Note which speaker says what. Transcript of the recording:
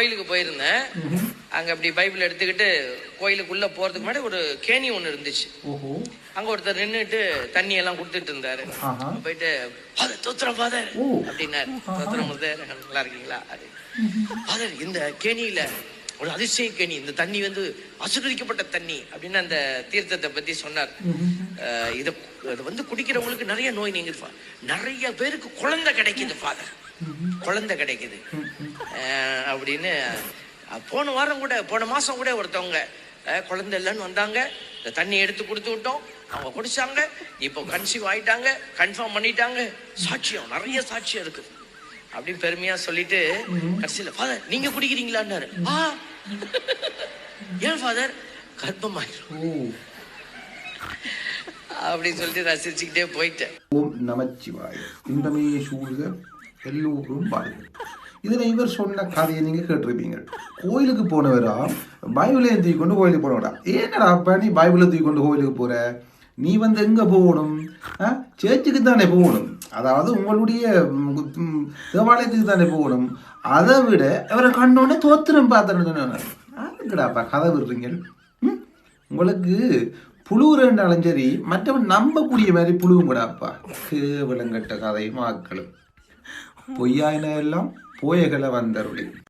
Speaker 1: கோயிலுக்கு போயிருந்தேன். அங்க அப்படி பைபிள் எடுத்துக்கிட்டு கோயிலுக்குள்ள போறதுக்கு முன்னாடி ஒரு கேணி ஒண்ணு இருந்துச்சு. அங்க ஒருத்தர் நின்னுட்டு தண்ணி எல்லாம் கொடுத்துட்டு இருந்தாரு. போயிட்டு தோத்திரம் ஃபாதர். அப்படின்னாரு. தோத்திரம் நல்லா இருக்கீங்களா? ஃபாதர் இந்த கேணியில ஒரு அதிசய கேணி இந்த தண்ணி வந்து அசுரதிக்கப்பட்ட தண்ணி. அப்படின்னு அந்த தீர்த்தத்தை பத்தி சொன்னார். இத வந்து குடிக்கிறவங்களுக்கு நிறைய நோய் நீங்க நிறைய பேருக்கு குழந்தை கிடைக்குது ஃபாதர். குழந்தை கிடைக்குது. அப்படின்னு போன வாரம் கூட போன மாசம் கூட ஒருத்தவங்க குழந்தை இல்லைன்னு வந்தாங்க. தண்ணி எடுத்து கொடுத்து விட்டோம். அவங்க குடிச்சாங்க. இப்போ கன்சீவ் ஆயிட்டாங்க. கன்ஃபார்ம் பண்ணிட்டாங்க. சாட்சியம் நிறைய சாட்சியம் இருக்குது அப்படின்னு பெருமையா சொல்லிட்டு கடைசியில ஃபாதர் நீங்க குடிக்கிறீங்களான்னாரு. ஆ. ஏன் ஃபாதர் கர்ப்பமாயிரும்.
Speaker 2: ஓ.
Speaker 1: அப்படின்னு சொல்லிட்டு ரசிச்சுக்கிட்டே போயிட்டேன்.
Speaker 2: ஓம் நமச்சிவாய இன்பமே சூழ்க. எல்லோரும் வாழ்க இதில் இவர் சொன்ன கதையை நீங்கள் கேட்டிருப்பீங்க கோயிலுக்கு போனவரா? பைபிளை தூக்கி கொண்டு கோயிலுக்கு போனவரா? ஏன்னடா அப்ப நீ பைபிளை தூக்கி கொண்டு கோயிலுக்கு போற? நீ வந்து எங்க போகணும்? ஆ? சேர்ச்சுக்கு தானே போகணும். அதாவது உங்களுடைய தேவாலயத்துக்கு தானே போகணும். அதை விட அவரை கண்டோடனே தோத்திரம் பார்த்துட்டு அதுக்குடாப்பா கதை விடுறீங்க ம்? உங்களுக்கு புழுவுறேன்னாலும் சரி மற்றவன் நம்பக்கூடிய மாதிரி புழுவும் கூடாப்பா கேவலங்கட்ட கதையும் ஆக்களும் பொய்யாயின எல்லாம் போயகல வந்தருளி.